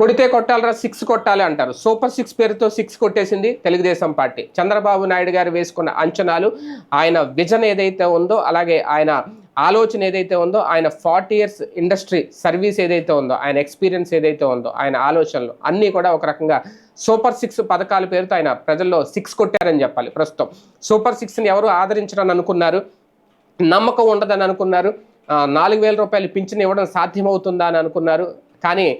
కొడితే కొట్టాలరా సిక్స్ కొట్టాలి అంటారు. సూపర్ సిక్స్ పేరుతో సిక్స్ కొట్టేసింది తెలుగుదేశం పార్టీ. చంద్రబాబు నాయుడు గారు వేసుకున్న అంచనాలు ఆయన విజన్ ఏదైతే ఉందో అలాగే ఆయన ఆలోచన ఏదైతే ఉందో ఆయన ఫార్టీ ఇయర్స్ ఇండస్ట్రీ సర్వీస్ ఏదైతే ఉందో ఆయన ఎక్స్పీరియన్స్ ఏదైతే ఉందో ఆయన ఆలోచనలు అన్నీ కూడా ఒక రకంగా సూపర్ సిక్స్ పథకాల పేరుతో ఆయన ప్రజల్లో సిక్స్ కొట్టారని చెప్పాలి ప్రస్తుతం. సూపర్ సిక్స్ని ఎవరు ఆదరించరని అనుకున్నారు? నమ్మకం ఉండదని అనుకున్నారు. నాలుగు వేల రూపాయలు పింఛన్ ఇవ్వడం సాధ్యమవుతుందా అని అనుకున్నారు. కానీ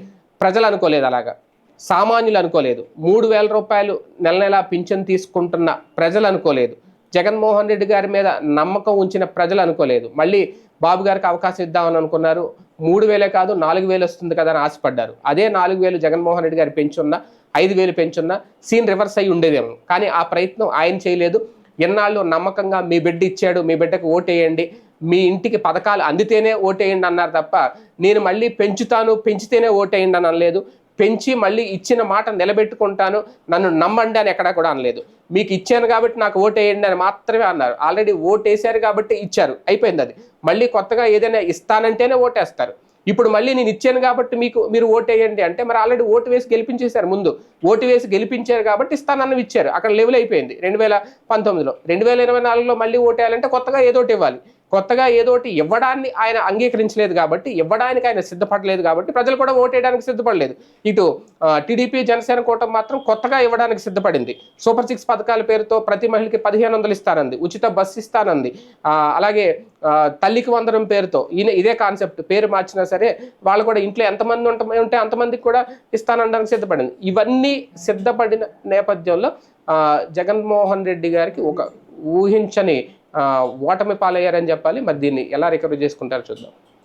ప్రజలు అనుకోలేదు అలాగా. సామాన్యులు అనుకోలేదు. మూడు వేల రూపాయలు నెల నెల పింఛన్ తీసుకుంటున్న ప్రజలు అనుకోలేదు. జగన్మోహన్ రెడ్డి గారి మీద నమ్మకం ఉంచిన ప్రజలు అనుకోలేదు. మళ్ళీ బాబు గారికి అవకాశం ఇద్దామని అనుకున్నారు. మూడు వేలే కాదు నాలుగు వేలు వస్తుంది కదా అని ఆశపడ్డారు. అదే నాలుగు వేలు జగన్మోహన్ రెడ్డి గారు పెంచున్నా ఐదు వేలు పెంచున్నా సీన్ రివర్స్ అయి ఉండేదేమో. కానీ ఆ ప్రయత్నం ఆయన చేయలేదు. ఎన్నాళ్ళు నమ్మకంగా మీ బిడ్డ ఇచ్చాడు మీ బిడ్డకు ఓటేయండి మీ ఇంటికి పథకాలు అందితేనే ఓటేయండి అన్నారు తప్ప నేను మళ్ళీ పెంచుతాను పెంచితేనే ఓటేయండి అని అనలేదు. పెంచి మళ్ళీ ఇచ్చిన మాట నిలబెట్టుకుంటాను నన్ను నమ్మండి అని ఎక్కడా కూడా అనలేదు. మీకు ఇచ్చాను కాబట్టి నాకు ఓటేయండి అని మాత్రమే అన్నారు. ఆల్రెడీ ఓటేశారు కాబట్టి ఇచ్చారు. అయిపోయింది అది. మళ్ళీ కొత్తగా ఏదైనా ఇస్తానంటేనే ఓటేస్తారు. ఇప్పుడు మళ్ళీ నేను ఇచ్చాను కాబట్టి మీకు మీరు ఓటేయండి అంటే మరి ఆల్రెడీ ఓటు వేసి గెలిపించేశారు ముందు. ఓటు వేసి గెలిపించారు కాబట్టి ఇస్తానన్న ఇచ్చారు. అక్కడ లెవెల్ అయిపోయింది. రెండు వేల పంతొమ్మిదిలో. రెండు వేల ఇరవై నాలుగులో మళ్ళీ ఓటేయాలంటే కొత్తగా ఏదోటి ఇవ్వాలి. కొత్తగా ఏదోటి ఇవ్వడాన్ని ఆయన అంగీకరించలేదు కాబట్టి ఇవ్వడానికి ఆయన సిద్ధపడలేదు కాబట్టి ప్రజలు కూడా ఓటేయడానికి సిద్ధపడలేదు. ఇటు టీడీపీ జనసేన కూటమి మాత్రం కొత్తగా ఇవ్వడానికి సిద్ధపడింది. సూపర్ సిక్స్ పథకాల పేరుతో ప్రతి మహిళకి పదిహేను వందలు ఇస్తానంది. ఉచిత బస్సు ఇస్తానంది. అలాగే తల్లికి వందనం పేరుతో ఈయన ఇదే కాన్సెప్ట్. పేరు మార్చినా సరే వాళ్ళు కూడా ఇంట్లో ఎంతమంది ఉంట ఉంటే అంతమందికి కూడా ఇస్తానడానికి సిద్ధపడింది. ఇవన్నీ సిద్ధపడిన నేపథ్యంలో జగన్మోహన్ రెడ్డి గారికి ఒక ఊహించని ఓటమి పాలయ్యారని చెప్పాలి. మరి దీన్ని ఎలా రికవరీ చేసుకుంటారో చూద్దాం.